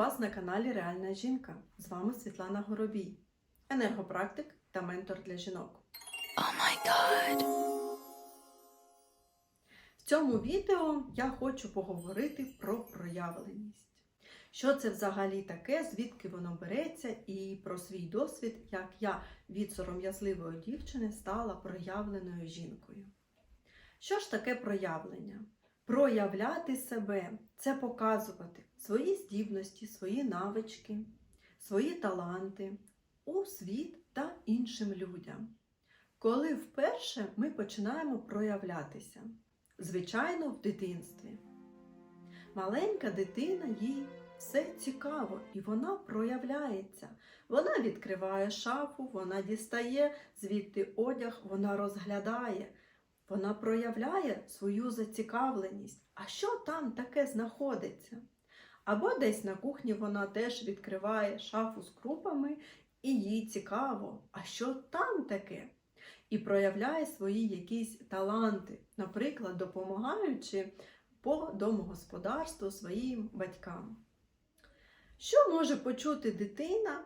вас на каналі Реальна жінка. З вами Світлана Горобій, енергопрактик та ментор для жінок. Oh my god. В цьому відео я хочу поговорити про проявленість. Що це взагалі таке, звідки воно береться, і про свій досвід, як я від сором'язливої дівчини стала проявленою жінкою. Що ж таке проявлення? Проявляти себе це показувати свої здібності, свої навички, свої таланти у світ та іншим людям. Коли вперше ми починаємо проявлятися, звичайно, в дитинстві. Маленька дитина їй все цікаво і вона проявляється. Вона відкриває шафу, вона дістає звідти одяг, вона розглядає. Вона проявляє свою зацікавленість. А що там таке знаходиться? Або десь на кухні вона теж відкриває шафу з крупами, і їй цікаво, а що там таке? І проявляє свої якісь таланти, наприклад, допомагаючи по домогосподарству своїм батькам. Що може почути дитина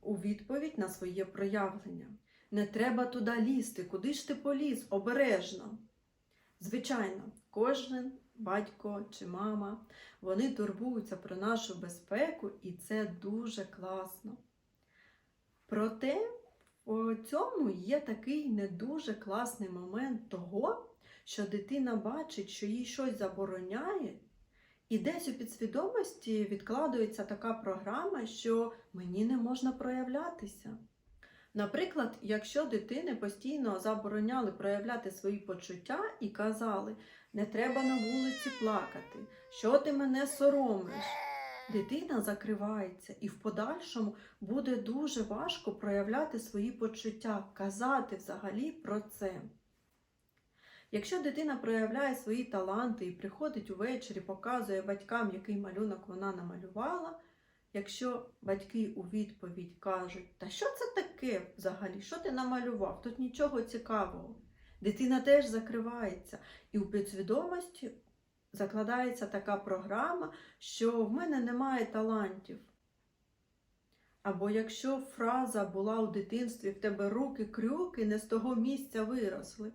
у відповідь на своє проявлення? Не треба туди лізти, куди ж ти поліз, обережно. Звичайно, кожен батько чи мама, вони турбуються про нашу безпеку, і це дуже класно. Проте у цьому є такий не дуже класний момент того, що дитина бачить, що їй щось забороняє, і десь у підсвідомості відкладується така програма, що мені не можна проявлятися. Наприклад, якщо дитини постійно забороняли проявляти свої почуття і казали, не треба на вулиці плакати, що ти мене соромиш, дитина закривається і в подальшому буде дуже важко проявляти свої почуття, казати взагалі про це. Якщо дитина проявляє свої таланти і приходить увечері, показує батькам, який малюнок вона намалювала, якщо батьки у відповідь кажуть, та що це таке взагалі, що ти намалював? Тут нічого цікавого. Дитина теж закривається, і у підсвідомості закладається така програма, що в мене немає талантів. Або якщо фраза була у дитинстві в тебе руки-крюки не з того місця виросли.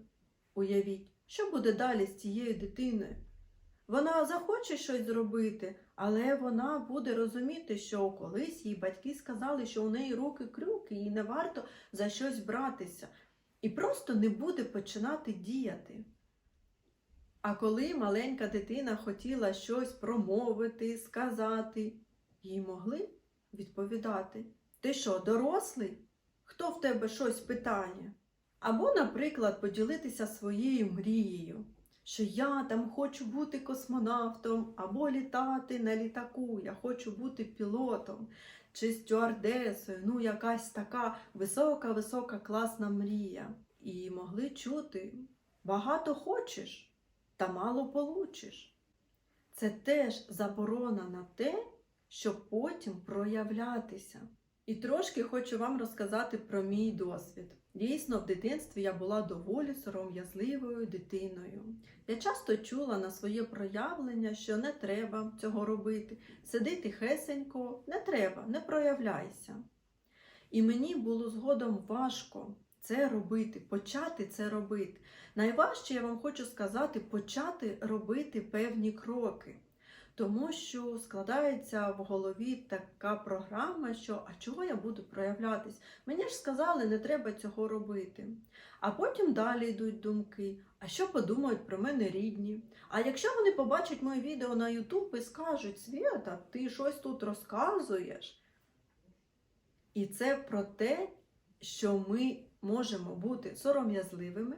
Уявіть, що буде далі з цією дитиною? Вона захоче щось зробити, але вона буде розуміти, що колись їй батьки сказали, що у неї руки крюки, їй не варто за щось братися, і просто не буде починати діяти. А коли маленька дитина хотіла щось промовити, сказати, їй могли відповідати: Ти що, дорослий? Хто в тебе щось питає? Або, наприклад, поділитися своєю мрією, що я там хочу бути космонавтом, або літати на літаку, я хочу бути пілотом чи стюардесою, ну якась така висока-висока класна мрія. І могли чути багато хочеш, та мало получиш. Це теж заборона на те, щоб потім проявлятися. І трошки хочу вам розказати про мій досвід. Дійсно, в дитинстві я була доволі сором'язливою дитиною. Я часто чула на своє проявлення, що не треба цього робити. Сиди тихесенько, не треба, не проявляйся. І мені було згодом важко це робити, почати це робити. Найважче я вам хочу сказати, почати робити певні кроки. Тому що складається в голові така програма, що а чого я буду проявлятись? Мені ж сказали, не треба цього робити. А потім далі йдуть думки: а що подумають про мене рідні? А якщо вони побачать моє відео на YouTube і скажуть, Свята, ти щось тут розказуєш? І це про те, що ми можемо бути сором'язливими,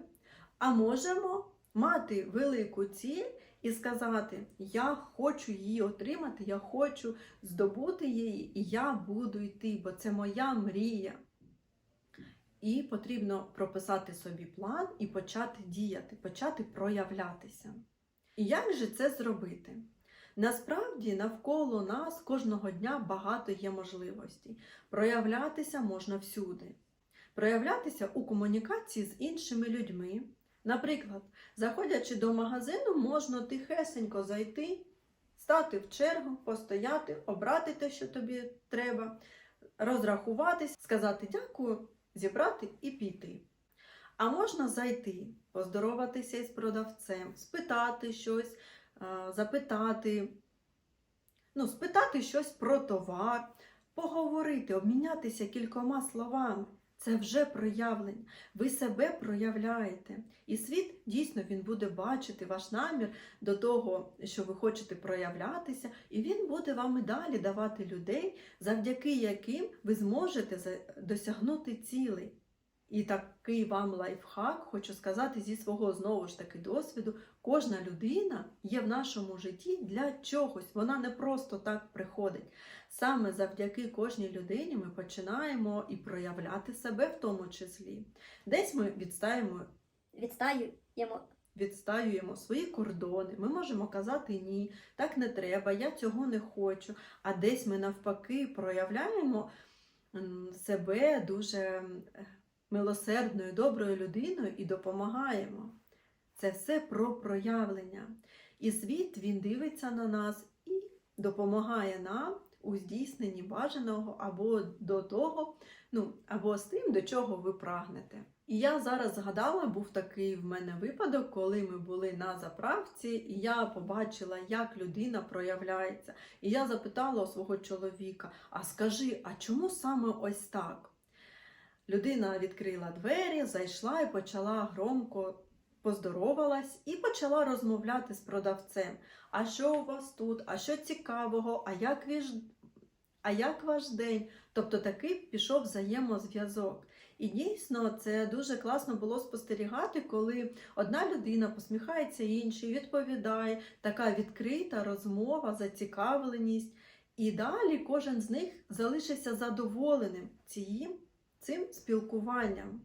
а можемо мати велику ціль і сказати: Я хочу її отримати, я хочу здобути її, і я буду йти, бо це моя мрія. І потрібно прописати собі план і почати діяти, почати проявлятися. І як же це зробити? Насправді навколо нас кожного дня багато є можливостей. Проявлятися можна всюди. Проявлятися у комунікації з іншими людьми. Наприклад, заходячи до магазину, можна тихесенько зайти стати в чергу, постояти, обрати те, що тобі треба, розрахуватись, сказати дякую, зібрати і піти. А можна зайти, поздороватися із продавцем, спитати щось, е, запитати, ну, спитати щось про товар, поговорити, обмінятися кількома словами. Це вже проявлення. Ви себе проявляєте. І світ дійсно він буде бачити ваш намір до того, що ви хочете проявлятися, і він буде вам і далі давати людей, завдяки яким ви зможете досягнути цілей. І такий вам лайфхак, хочу сказати зі свого знову ж таки досвіду, кожна людина є в нашому житті для чогось. Вона не просто так приходить. Саме завдяки кожній людині ми починаємо і проявляти себе в тому числі. Десь ми відстаємо відстаюємо. відстаюємо свої кордони, ми можемо казати ні, так не треба, я цього не хочу. А десь ми навпаки проявляємо себе дуже милосердною, доброю людиною і допомагаємо. Це все про проявлення. І світ він дивиться на нас і допомагає нам у здійсненні бажаного або до того, ну, або з тим, до чого ви прагнете. І я зараз згадала, був такий в мене випадок, коли ми були на заправці, і я побачила, як людина проявляється. І я запитала у свого чоловіка: а скажи, а чому саме ось так? Людина відкрила двері, зайшла і почала громко поздоровалась і почала розмовляти з продавцем. А що у вас тут? А що цікавого? А як віж... а як ваш день? Тобто такий пішов взаємозв'язок. І дійсно це дуже класно було спостерігати, коли одна людина посміхається іншій, відповідає, така відкрита розмова, зацікавленість. І далі кожен з них залишився задоволеним цим, цим спілкуванням.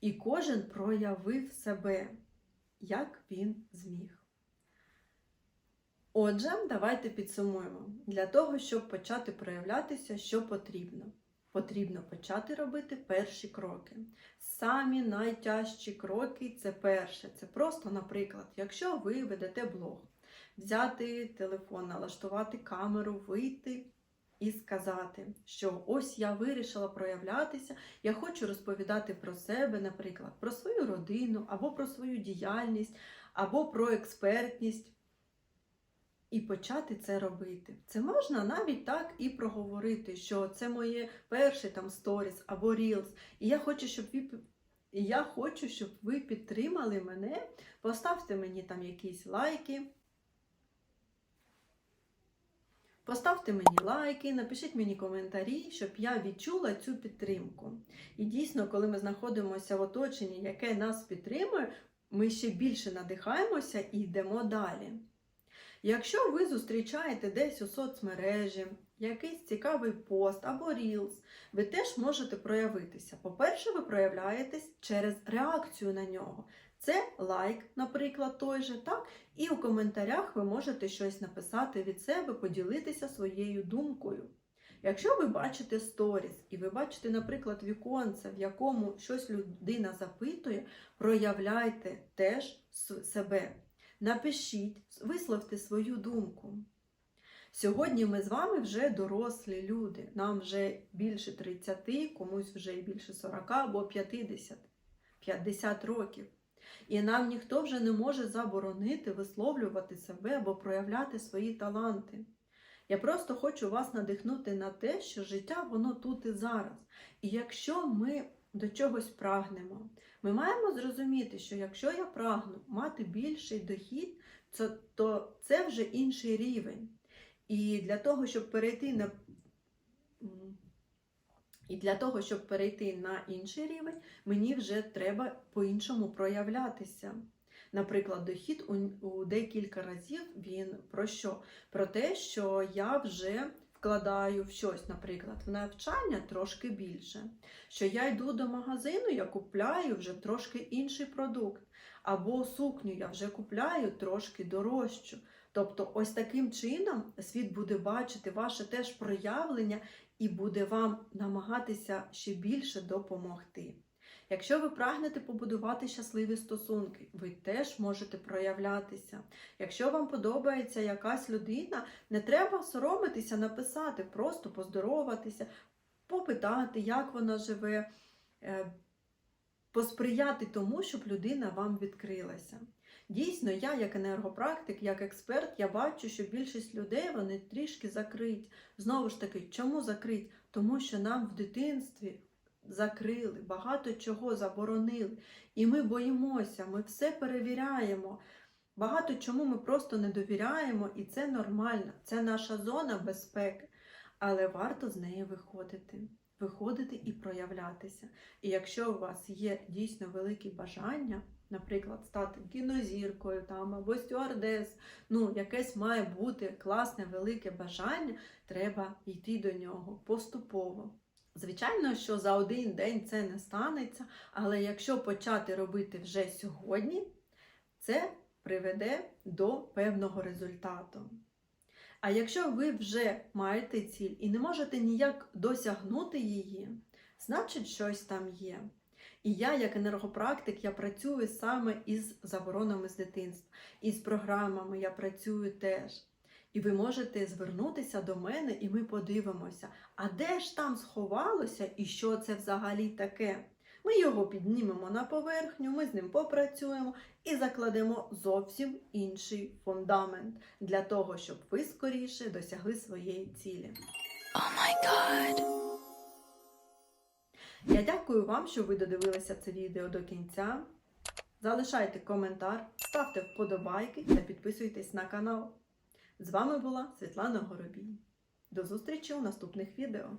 І кожен проявив себе, як він зміг. Отже, давайте підсумуємо. Для того, щоб почати проявлятися, що потрібно? Потрібно почати робити перші кроки. Самі найтяжчі кроки це перше. Це просто, наприклад, якщо ви ведете блог, взяти телефон, налаштувати камеру, вийти і сказати, що ось я вирішила проявлятися, я хочу розповідати про себе, наприклад, про свою родину, або про свою діяльність, або про експертність. І почати це робити. Це можна навіть так і проговорити, що це моє перше там сторіс або рілс. І я хочу, щоб ви і я хочу, щоб ви підтримали мене. Поставте мені там якісь лайки. Поставте мені лайки, напишіть мені коментарі, щоб я відчула цю підтримку. І дійсно, коли ми знаходимося в оточенні, яке нас підтримує, ми ще більше надихаємося і йдемо далі. Якщо ви зустрічаєте десь у соцмережі якийсь цікавий пост або рілс, ви теж можете проявитися. По-перше, ви проявляєтесь через реакцію на нього. Це лайк, наприклад, той же, так? І у коментарях ви можете щось написати від себе, поділитися своєю думкою. Якщо ви бачите сторіс і ви бачите, наприклад, віконце, в якому щось людина запитує, проявляйте теж себе. Напишіть, висловте свою думку. Сьогодні ми з вами вже дорослі люди. Нам вже більше 30, комусь вже і більше 40 або 50, 50 років. І нам ніхто вже не може заборонити висловлювати себе або проявляти свої таланти. Я просто хочу вас надихнути на те, що життя воно тут і зараз. І якщо ми до чогось прагнемо, ми маємо зрозуміти, що якщо я прагну мати більший дохід, то це вже інший рівень. І для того, щоб перейти на і для того, щоб перейти на інший рівень, мені вже треба по-іншому проявлятися. Наприклад, дохід у, декілька разів він про що? Про те, що я вже вкладаю в щось, наприклад, в навчання трошки більше. Що я йду до магазину, я купляю вже трошки інший продукт. Або сукню я вже купляю трошки дорожчу. Тобто, ось таким чином світ буде бачити ваше теж проявлення і буде вам намагатися ще більше допомогти. Якщо ви прагнете побудувати щасливі стосунки, ви теж можете проявлятися. Якщо вам подобається якась людина, не треба соромитися написати, просто поздороватися, попитати, як вона живе, е, посприяти тому, щоб людина вам відкрилася. Дійсно, я, як енергопрактик, як експерт, я бачу, що більшість людей вони трішки закриті. Знову ж таки, чому закриті? Тому що нам в дитинстві закрили, багато чого заборонили. І ми боїмося, ми все перевіряємо. Багато чому ми просто не довіряємо, і це нормально, це наша зона безпеки. Але варто з неї виходити, виходити і проявлятися. І якщо у вас є дійсно великі бажання, наприклад, стати кінозіркою там або стюардес, ну якесь має бути класне велике бажання, треба йти до нього поступово. Звичайно, що за один день це не станеться, але якщо почати робити вже сьогодні, це приведе до певного результату. А якщо ви вже маєте ціль і не можете ніяк досягнути її, значить щось там є. І я, як енергопрактик, я працюю саме із заборонами з дитинства, із програмами я працюю теж. І ви можете звернутися до мене, і ми подивимося, а де ж там сховалося і що це взагалі таке. Ми його піднімемо на поверхню, ми з ним попрацюємо і закладемо зовсім інший фундамент для того, щоб ви скоріше досягли своєї цілі. Oh my god. Я дякую вам, що ви додивилися це відео до кінця. Залишайте коментар, ставте вподобайки та підписуйтесь на канал. З вами була Світлана Горобій. До зустрічі у наступних відео.